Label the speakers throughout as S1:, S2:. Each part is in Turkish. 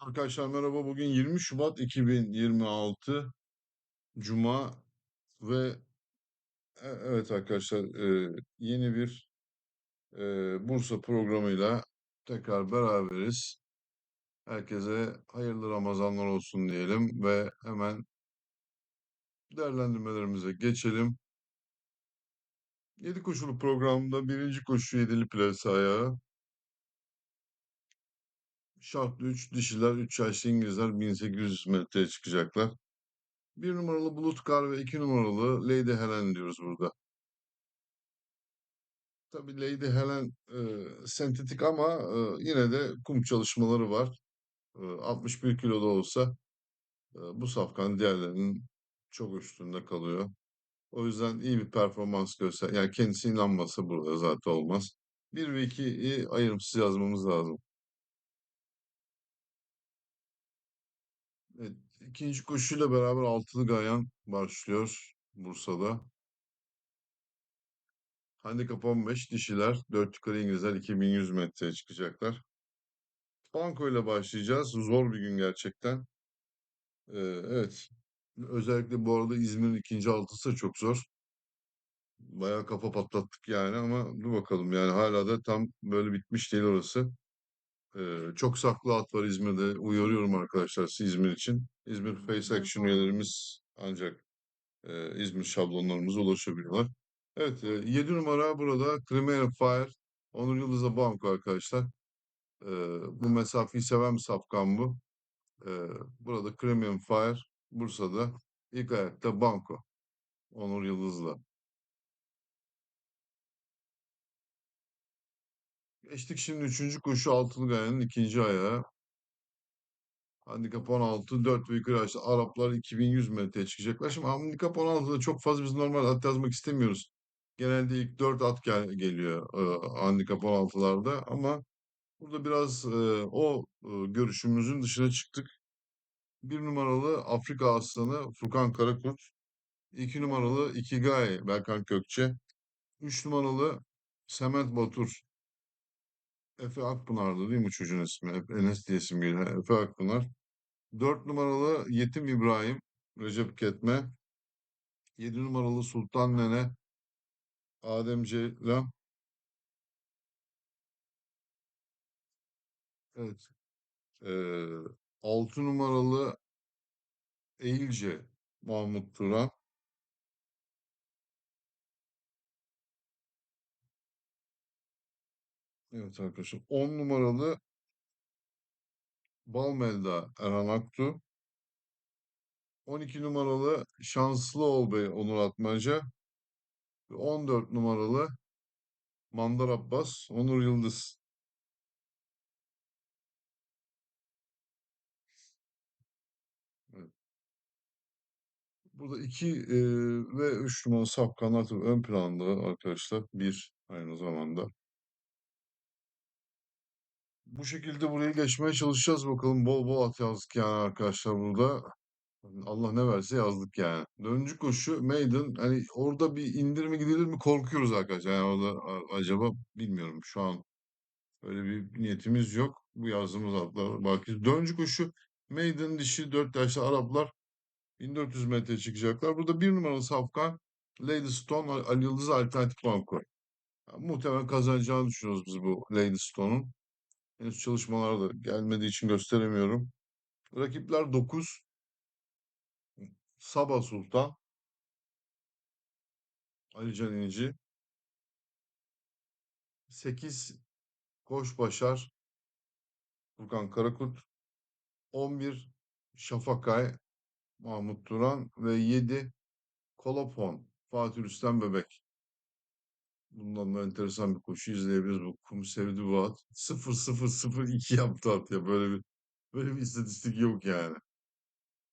S1: Arkadaşlar merhaba. Bugün 20 Şubat 2026 Cuma ve e- evet arkadaşlar e, yeni bir e, Bursa programıyla tekrar beraberiz. Herkese hayırlı Ramazanlar olsun diyelim ve hemen değerlendirmelerimize geçelim. 7 koşulu programda birinci koşu yedili plase ayağı. Şartlı 3 dişiler 3 yaşlı İngilizler 1800 metreye çıkacaklar. Bir numaralı Bulut Kar ve iki numaralı Lady Helen diyoruz burada. Tabii Lady Helen e, sentetik ama e, yine de kum çalışmaları var. E, 61 kiloda olsa e, bu safkan diğerlerinin çok üstünde kalıyor. O yüzden iyi bir performans göster. Yani kendisi inanmasa burada zaten olmaz. Bir ve 2'yi ayrımsız yazmamız lazım. Evet, ikinci koşuyla beraber altılı Gayan başlıyor Bursa'da. Handikap 15 dişiler 4 yukarı İngilizler 2100 metreye çıkacaklar. Banko ile başlayacağız. Zor bir gün gerçekten. Ee, evet. Özellikle bu arada İzmir'in ikinci altısı çok zor. Bayağı kafa patlattık yani ama dur bakalım yani hala da tam böyle bitmiş değil orası. Ee, çok saklı at var İzmir'de. Uyarıyorum arkadaşlar siz İzmir için. İzmir Face Action üyelerimiz ancak e, İzmir şablonlarımıza ulaşabiliyorlar. Evet, e, 7 numara burada Crimean Fire. Onur Yıldız'a banko arkadaşlar. Ee, bu mesafeyi seven bir safkan bu. Ee, burada Premium Fire Bursa'da ilk ayakta Banko Onur Yıldız'la. Geçtik şimdi üçüncü koşu altılı gayanın ikinci ayağı. Handikap 16 4 ve yukarı açtı. Araplar 2100 metreye çıkacaklar. Şimdi handikap 16'da çok fazla biz normal at yazmak istemiyoruz. Genelde ilk 4 at gel geliyor e, handikap 16'larda ama burada biraz e, o e, görüşümüzün dışına çıktık. Bir numaralı Afrika Aslanı Furkan Karakurt. İki numaralı Ikigai Berkan Kökçe. Üç numaralı Semet Batur. Efe Akpınar'dı değil mi çocuğun ismi? Enes diye isim geliyor. Efe Akpınar. Dört numaralı Yetim İbrahim. Recep Ketme. Yedi numaralı Sultan Nene. Adem Ceylan. Evet. Ee, altı numaralı Eğilce Mahmut Turan. Evet arkadaşlar. On numaralı Balmelda Erhan Aktu. 12 numaralı Şanslı Olbey Onur Atmaca. Ve 14 numaralı Mandar Abbas Onur Yıldız. Burada 2 ve 3 numaralı tabii ön planda arkadaşlar. Bir aynı zamanda. Bu şekilde buraya geçmeye çalışacağız bakalım. Bol bol at yazdık yani arkadaşlar burada. Allah ne verse yazdık yani. Döncü koşu Maiden hani orada bir indirme gidilir mi korkuyoruz arkadaşlar. Yani orada acaba bilmiyorum şu an öyle bir niyetimiz yok. Bu yazdığımız atlar bakıyoruz. Döncü koşu Maiden dişi 4 yaşlı Araplar 1400 metre çıkacaklar. Burada bir numaralı safkan Lady Stone Ali Yıldız Alternatif Banko. Yani muhtemelen kazanacağını düşünüyoruz biz bu Lady Stone'un. Henüz çalışmalar da gelmediği için gösteremiyorum. Rakipler 9. Sabah Sultan, Ali Can İnci. 8. Koş Başar, Furkan Karakurt. 11. Şafakay, Mahmut Turan ve 7. Kolopon, Fatih Rüstem Bebek. Bundan da enteresan bir koşu izleyebiliriz. Bu kum sevdi bu at. 0-0-0-2 yaptı at ya. Böyle bir böyle bir istatistik yok yani.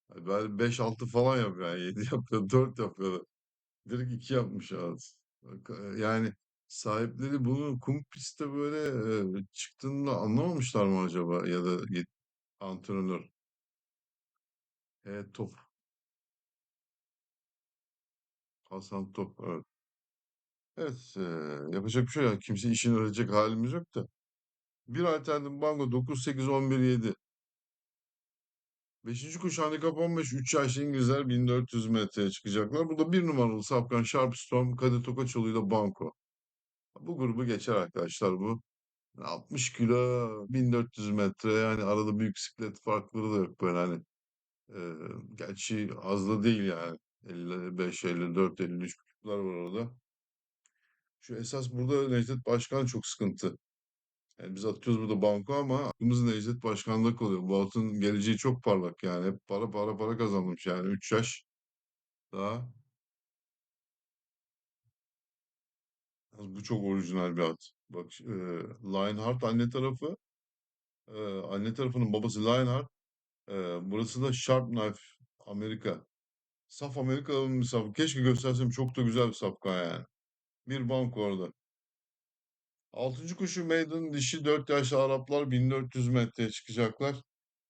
S1: Hani ben 5-6 falan yapıyor yani. 7 yapıyor, 4 yapıyor. Direkt 2 yapmış at. E, Yani sahipleri bunu kum pistte böyle e, çıktığında anlamamışlar mı acaba? Ya da antrenör. E, top. Hasan Top. Evet. Evet. e, yapacak bir şey yok. Kimse işini öğretecek halimiz yok da. Bir alternatif banko 9-8-11-7. Beşinci kuş handikap 15. 3 yaşlı İngilizler 1400 metreye çıkacaklar. Burada bir numaralı Safkan Sharpstorm Kadir Tokaçoğlu ile Banko. Bu grubu geçer arkadaşlar bu. 60 kilo 1400 metre yani arada büyük siklet farkları da yok böyle hani. Ee, gerçi az da değil yani. 55, 54, 53 küçükler var orada. Şu esas burada Necdet Başkan çok sıkıntı. Yani biz atıyoruz burada banko ama aklımız Necdet Başkan'da kalıyor. Bu atın geleceği çok parlak yani. Hep para para para kazanmış yani. 3 yaş daha. Bu çok orijinal bir at. Bak e, Lionheart anne tarafı. e, anne tarafının babası Lionheart. e, burası da Sharp Knife Amerika. Saf Amerika'nın bir saf. Keşke göstersem çok da güzel bir safkan yani. Bir banko orada. Altıncı kuşu Maiden dişi 4 yaşlı Araplar 1400 metreye çıkacaklar.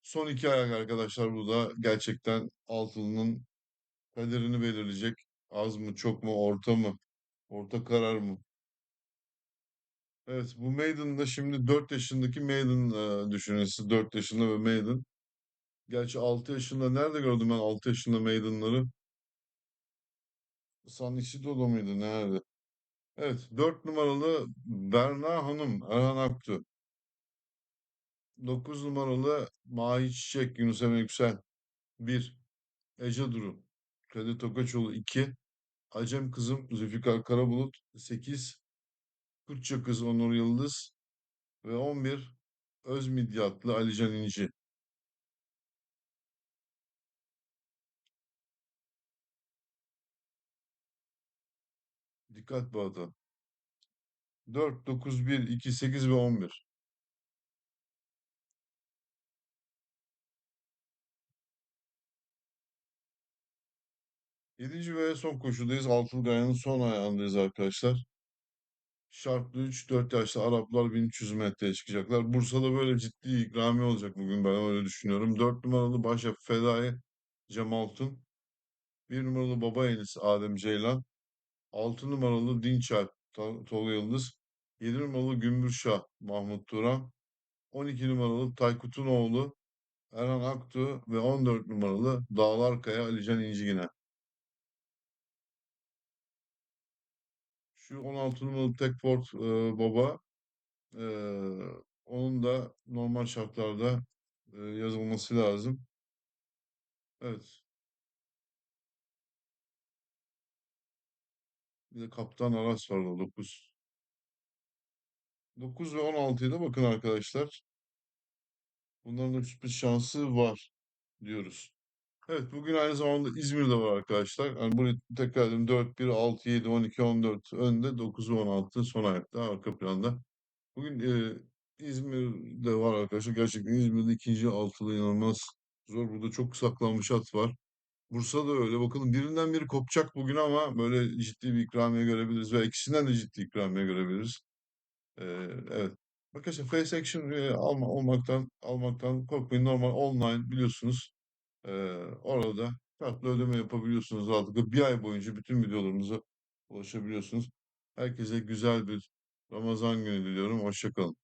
S1: Son iki ayak arkadaşlar bu da gerçekten altılının kaderini belirleyecek. Az mı çok mu orta mı? Orta karar mı? Evet bu Maiden'da şimdi 4 yaşındaki Maiden e, düşünün siz 4 yaşında ve Maiden. Gerçi 6 yaşında nerede gördüm ben 6 yaşında Maiden'ları? San Isito'da mıydı? Nerede? Evet 4 numaralı Berna Hanım Erhan Aktu. 9 numaralı Mahi Çiçek Yunus Emre Yüksel. 1. Ece Duru. Kadir Tokaçoğlu 2. Acem Kızım Zülfikar Karabulut 8. Kürtçe Kız Onur Yıldız ve 11. Özmidyatlı Alican İnci. Dikkat bu ata. 4, 9, 1, 2, 8 ve 11. Yedinci ve son koşudayız. Altılı Gayan'ın son ayağındayız arkadaşlar. Şartlı 3, 4 yaşlı Araplar 1300 metreye çıkacaklar. Bursa'da böyle ciddi ikramiye olacak bugün ben öyle düşünüyorum. 4 numaralı Başak Fedai Cem Altun. 1 numaralı Baba Enis Adem Ceylan. 6 numaralı Dinçer To- Tolga Yıldız. 7 numaralı Gümbürşah Mahmut Turan. 12 numaralı Taykut'un oğlu Erhan Aktu ve 14 numaralı Dağlarkaya Alican İncigine. Şu 16 numaralı Tekford e, Baba e, onun da normal şartlarda e, yazılması lazım. Evet. Bir de Kaptan Aras var o 9. 9 ve 16'ya da bakın arkadaşlar. Bunların da sürpriz şansı var diyoruz. Evet bugün aynı zamanda İzmir'de var arkadaşlar. Yani bunu tekrar edeyim 4, 1, 6, 7, 12, 14 önde 9 ve 16 son ayakta arka planda. Bugün e, İzmir'de var arkadaşlar. Gerçekten İzmir'de ikinci altılı inanılmaz zor. Burada çok saklanmış at var. Bursa'da öyle. Bakalım birinden biri kopacak bugün ama böyle ciddi bir ikramiye görebiliriz ve ikisinden de ciddi ikramiye görebiliriz. Ee, evet. Arkadaşlar face action e, alma, olmaktan almaktan korkmayın. Normal online biliyorsunuz. Ee, orada kartla ödeme yapabiliyorsunuz rahatlıkla. Bir ay boyunca bütün videolarımıza ulaşabiliyorsunuz. Herkese güzel bir Ramazan günü diliyorum. Hoşça kalın.